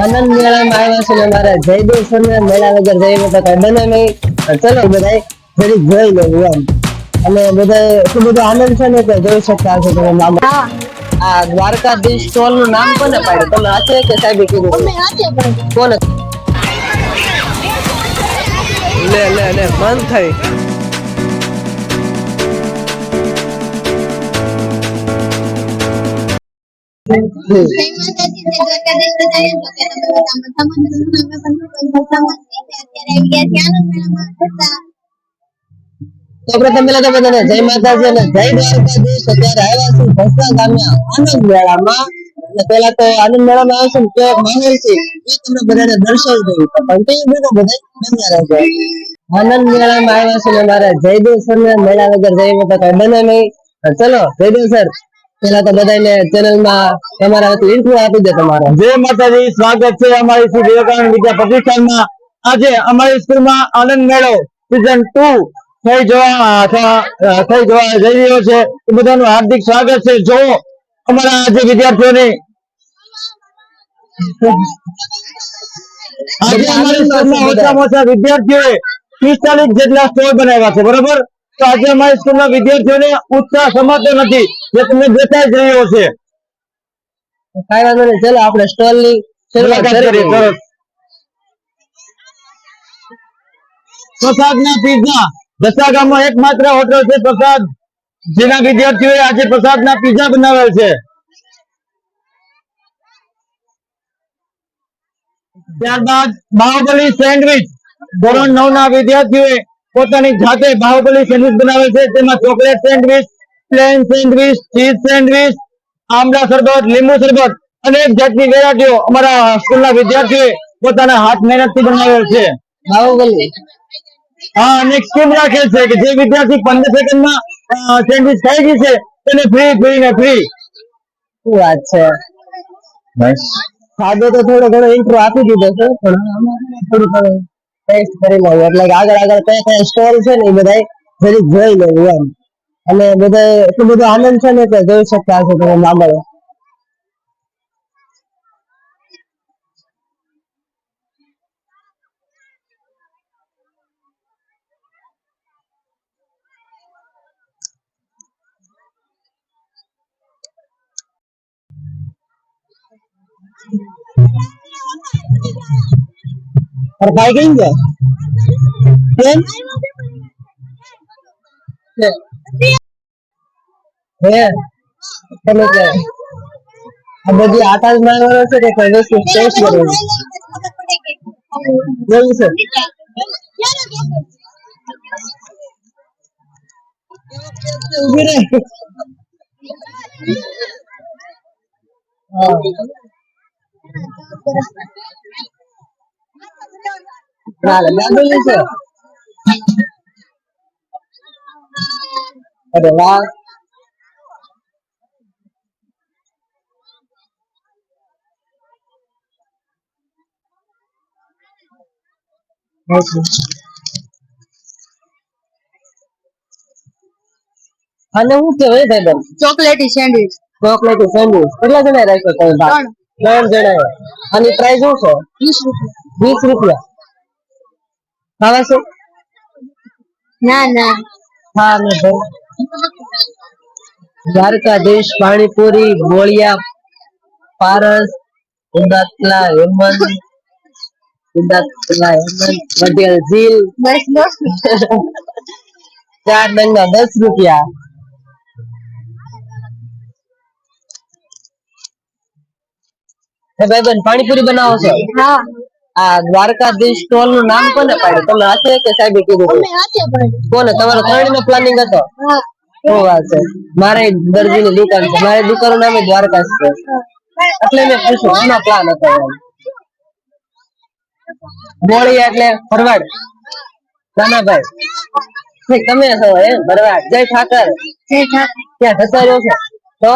આનંદ મેળામાં આવ્યા છે ને મારે જયદેવ સર મેળા વગર જઈને તો કઈ બને નહીં. ચલો બધાય જરીક જોઈ લેવું એમ. અને બધા એટલું બધો આનંદ છે ને કે જોઈ શકતા હશો તમે મામા. આ દ્વારકાધીશ સ્ટોલનું નામ કોને પાડ્યું? તમે હાથે કે સાહેબ કીધું? કોને? લે લે લે બંધ થઈ. પેલા તો બધાને જય માતાજી અને આનંદ મેળામાં. પેલા તો આનંદ છું, એ તમને બધાને દર્શાવી દઉં પણ તે બધા બધા બન્યા રહેજો. આનંદ મેળામાં આવ્યા છે ને મારે જયદેવ સર ને મેળા વગર જઈ તો કઈ બને નહીં. ચલો, જયદેવ સર. પેલા તો બધાને ચેનલમાં તમારા વતી ઇન્ટરવ્યુ આપી દે તમારો. જય માતાજી સ્વાગત છે અમારી શ્રી વિવેકાનંદ વિદ્યા પ્રતિષ્ઠાનમાં. આજે અમારી સ્કૂલમાં આનંદ મેળો સીઝન 2 થઈ જવા થઈ જવા જઈ રહ્યો છે. એ બધાનું હાર્દિક સ્વાગત છે. જો અમારા આજે વિદ્યાર્થીઓને આજે અમારી સ્કૂલમાં ઓછામાં ઓછા વિદ્યાર્થીઓએ પિસ્તાલીસ જેટલા સ્ટોલ બનાવ્યા છે. બરોબર? તો આજે અમારી સ્કૂલના વિદ્યાર્થીઓને ઉત્સાહ સમાતો નથી. જે તમને દેખાઈ જ રહ્યો છે. કઈ વાંધો નહીં. ચલો આપણે સ્ટોલની શરૂઆત મુલાકાત કરીએ. દઈએ. સરસ. પીઝા દસા ગામમાં એકમાત્ર હોટલ છે પ્રસાદ. જેના વિદ્યાર્થીઓએ આજે પ્રસાદ ના પીઝા બનાવેલ છે. ત્યારબાદ બાહુબલી સેન્ડવિચ ધોરણ નવ ના વિદ્યાર્થીઓએ પોતાની જાતે બાહુબલી સેન્ડવિચ બનાવે છે. તેમાં chocolate sandwich plain sandwich cheese sandwich amla શરબત લીંબુ શરબત અનેક જાતની વેરાયટીઓ અમારા સ્કૂલના વિદ્યાર્થીઓએ પોતાના હાથ મહેનતથી બનાવેલ છે. બાહુબલી. હા અને સ્કીમ રાખેલ છે કે જે વિદ્યાર્થી પંદર સેકન્ડમાં સેન્ડવિચ ખાઈ છે તેને ફ્રી ફ્રી ને ફ્રી. શું વાત છે? સાદો તો થોડો ઘણો ઇન્ટ્રો આપી દીધો છે પણ થોડું ટેસ્ટ કરી લઉં. એટલે આગળ આગળ કયા કયા સ્ટોલ છે ને એ બધા જરીક જોઈ લેવું એમ. અને બધા એટલું બધું આનંદ છે ને કે જોઈ શકતા હશો તમે મામલો और भाई गई क्या કેમ છે હે તમે કે આ બધી આટા જ માંગવાનો છે કે કઈ વસ્તુ ટેસ્ટ કરવાની એવું છે ઉભી રહે હા ચાલે લાંબી છે અરે વાહ અને હું કેવાય ભાઈ ચોકલેટી સેન્ડવિચ. ચોકલેટી સેન્ડવિચ. કેટલા જણા રાખ્યો? તમે ત્રણ. જણા અને પ્રાઇસ શું છે? વીસ રૂપિયા. વીસ રૂપિયા. ખાવા છે ના ના હા ને ભાઈ દ્વારકાધીશ પાણીપુરી ગોળિયા પારસ ઉદાતલા હેમંત ઉદાતલા હેમંત વડિયલ ઝીલ. ચાર ડંગા દસ રૂપિયા. ભાઈ બેન પાણીપુરી બનાવો છો? હા. આ દ્વારકાધીશ સ્ટોલનું નામ કોને પાડ્યું? તમે હાથે કે સાહેબે કીધું કોને? તમારો ત્રણેય નો પ્લાનિંગ હતો? શું વાત છે? મારે દરજી ની દુકાન છે. મારી દુકાનનું નામ દ્વારકા છે. એટલે મેં પૂછ્યું એનો પ્લાન હતો એમ? એટલે ફરવાડ નાના ભાઈ તમે છો એ ભરવાડ. જય ઠાકર. જય ઠાકર. ક્યાં જતા છે? તો?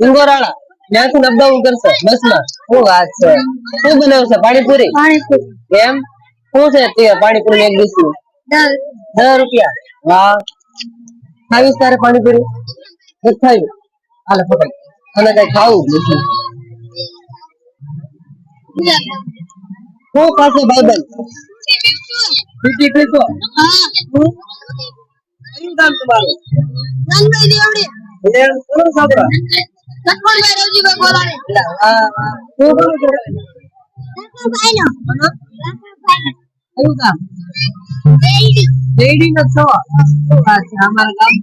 ઇંગોરાળા. ત્યાંથી અપડાઉન કરશે. બસમાં શું વાત છે? શું બનાવશે પાણીપુરી? પાણીપુરી. એમ? શું છે તે પાણીપુરી એક ડીશનું દસ રૂપિયા. વાહ. ખાવીશ તારે પાણીપુરી? ખાવી. હાલે પકડ. અને કઈ ખાવું? નથી શું પાસે ભાઈબંધ પીટી કયું નામ તમારું? એટલે કોણ સાંભળો હા હા શું કરો છો કયું કામ ડેડી નો છો શું વાત છે અમારા ગામ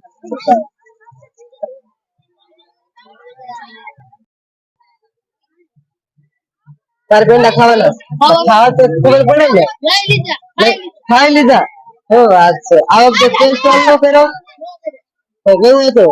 તાર પેંડા ખાવાના ખાવા તો ખબર પડે ને ખાઈ લીધા શું વાત છે આ વખતે ટેસ્ટ નો કર્યો તો કેવું હતું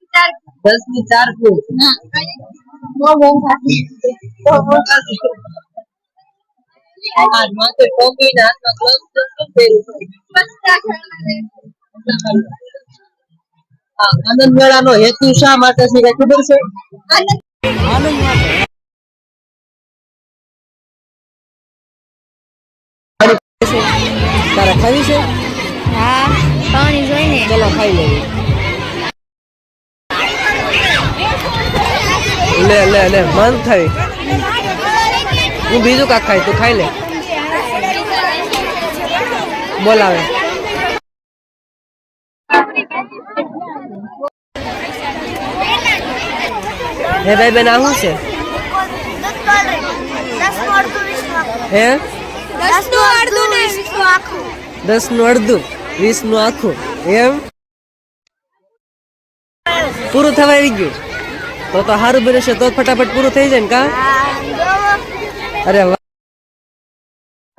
દસની ચાર ફૂલ આ માથે ટોપી ને હાથમાં ગ્લોવ્સ આનંદ હેતુ શા માટે છે કઈ ખબર છે આનંદ તારે ખાવી છે? હા પાણી જોઈને. ચલો ખાઈ લેવી લે મન થઈ. હું બીજું કાંક ખાઈ તું ખાઈ લે. બોલાવે. હે ભાઈ બેન, આ શું છે? હે? દસનું અડધું દસનું અડધું વીસનું આખું. એમ? પૂરું થવા આવી ગયું? તો તો સારું બને છે તો ફટાફટ પૂરું થઈ જાય ને કા?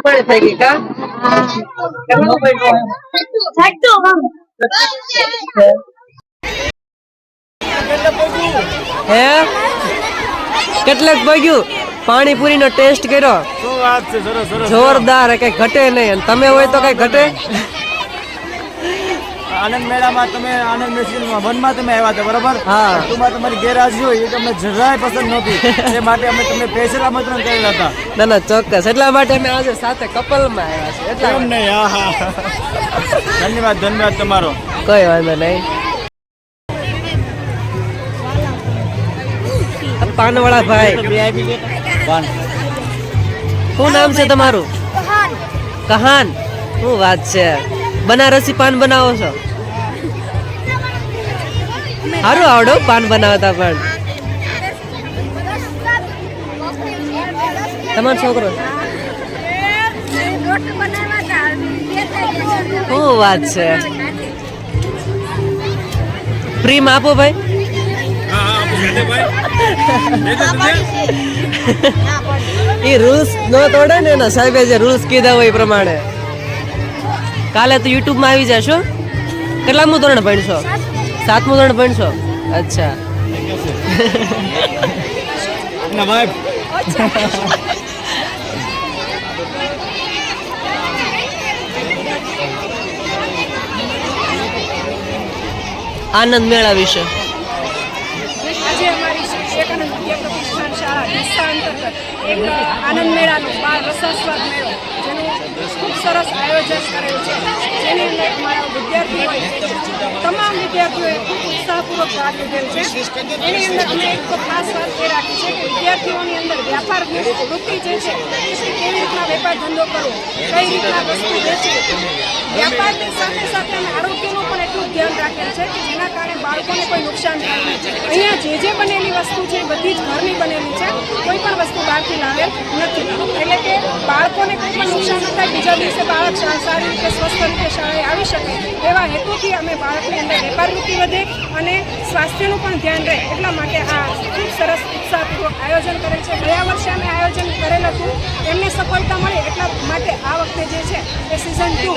અરે થઈ ગઈ કા? હે? કેટલાક ભાગ્યું? પાણીપુરી નો ટેસ્ટ કર્યો. શું વાત છે સરસ સરસ જોરદાર કઈ ઘટે નહીં. તમે હોય તો કઈ ઘટે? આનંદ મેળામાં તમે આનંદ મેળામાં વનમાં તમે આવ્યા હતા બરાબર? હા. ટૂંકમાં તમારી ગેરહાજરી હોય એ તમને જરાય પસંદ નહોતી. એ માટે અમે તમને સ્પેશિયલ આમંત્રણ કરેલા હતા. ના ના ચોક્કસ. એટલા માટે અમે આજે સાથે કપલમાં આવ્યા છે એટલા નહીં? હા હા. ધન્યવાદ ધન્યવાદ તમારો. કોઈ વાંધો નહીં. પાનવાળા ભાઈ. શું નામ છે તમારું? કહાન. શું વાત છે? બનારસી પાન બનાવો છો? સારું આવડો, પાન બનાવતા પણ. તમારો છોકરો? શું વાત છે? પ્રેમ આપો ભાઈ. એ રૂલ્સ ન તોડે ને એના સાહેબે જે રૂલ્સ કીધા હોય એ પ્રમાણે. કાલે તો યુટ્યુબમાં આવી જશો. કેટલામું ધોરણ ભણશો? સાતમું ધોરણ ભણશો? અચ્છા. આનંદ મેળા વિશે. આજે અમારી શ્રી વિવેકાનંદ વિદ્યા પ્રતિષ્ઠાન શાળા દિશા અંતર્ગત એક આનંદ મેળાનો, બાળ રસાસ્વાદ મેળો, જેનું ખૂબ સરસ આયોજન કરેલ છે. જેની અંદર અમારા વિદ્યાર્થીઓ તમામ વિદ્યાર્થીઓએ ખૂબ ઉત્સાહપૂર્વક ભાગ લીધેલ છે. એની અંદર અમે એક તો ખાસ વાત એ રાખી છે કે વિદ્યાર્થીઓની અંદર વ્યાપાર વૃત્તિ જે છે, કેવી રીતના વેપાર ધંધો કરવો, કઈ રીતના વસ્તુ વેચવી. વ્યાપારની સાથે સાથે અમે આરોગ્યનું પણ એટલું ધ્યાન રાખેલ છે કે જેના કારણે બાળકોને કોઈ નુકસાન થાય નહીં. અહીંયા જે જે બનેલી વસ્તુ છે બધી જ ઘરની બનેલી છે, કોઈ પણ વસ્તુ બહારથી લાવેલ નથી. એટલે કે બાળકોને કોઈ પણ નુકસાન ન બીજા દિવસે બાળક સારી રીતે સ્વસ્થ રીતે શાળાએ આવી શકે. એવા હેતુથી અમે બાળકની અંદર વેપાર વૃત્તિ વધે અને સ્વાસ્થ્યનું પણ ધ્યાન રહે એટલા માટે આ ખૂબ સરસ ઉત્સાહપૂર્વક આયોજન કરે છે. ગયા વર્ષે અમે આયોજન કરેલ હતું. એમને સફળતા મળે એટલા માટે આ વખતે જે છે એ સિઝન ટુ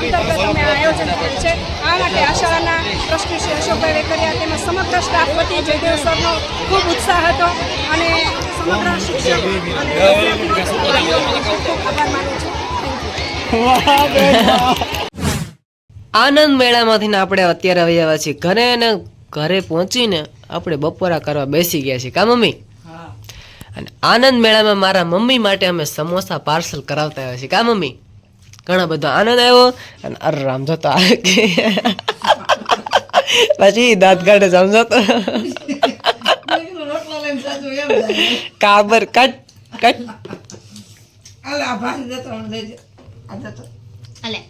અંતર્ગત અમે આયોજન કર્યું છે. આ માટે આ શાળાના ટ્રસ્ટી શ્રી અશોકભાઈ વેકરિયા તેમજ સમગ્ર સ્ટાફ વતી જયદેવ સરનો ખૂબ ઉત્સાહ હતો અને સમગ્ર શિક્ષક ખૂબ ખૂબ આભાર માનું છું. આનંદ મેળામાંથી ને આપણે અત્યારે આવી આવ્યા છીએ. ઘરે ને ઘરે પહોંચીને આપણે બપોરા કરવા બેસી ગયા છીએ. કા મમ્મી? અને આનંદ મેળામાં મારા મમ્મી માટે અમે સમોસા પાર્સલ કરાવતા આવ્યા છીએ. કા મમ્મી? ઘણો બધો આનંદ આવ્યો અને અરે રામ જોતો આવે પછી દાંત કાઢે સમજતો કાબર કટ કટ. હાલે.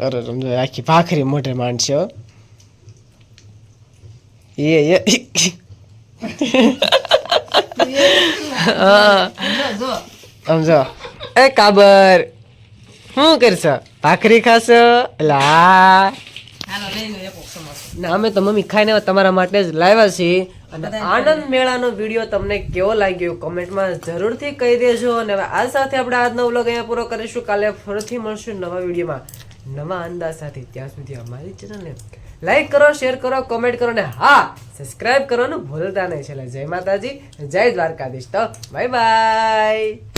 અરે સમજો આખી ભાખરી મોઢે માંડશે એ એ. સમજો. એ કાબર શું કરશો? ભાખરી ખાશો? લા. ના અમે તો મમ્મી ખાઈને તમારા માટે જ લાવ્યા છીએ. અને આનંદ મેળાનો વીડિયો તમને કેવો લાગ્યો? કમેન્ટમાં જરૂરથી કહી દેજો. અને હવે આ સાથે આપણે આજનો વ્લોગ અહીંયા પૂરો કરીશું. કાલે ફરીથી મળશું નવા વિડીયોમાં. નવા અંદાજ સાથે ત્યાં સુધી અમારી ચેનલને લાઈક કરો શેર કરો કોમેન્ટ કરો ને હા સબસ્ક્રાઇબ કરવાનું ભૂલતા નહીં. છેલ્લે જય માતાજી જય દ્વારકાધીશ. તો બાય બાય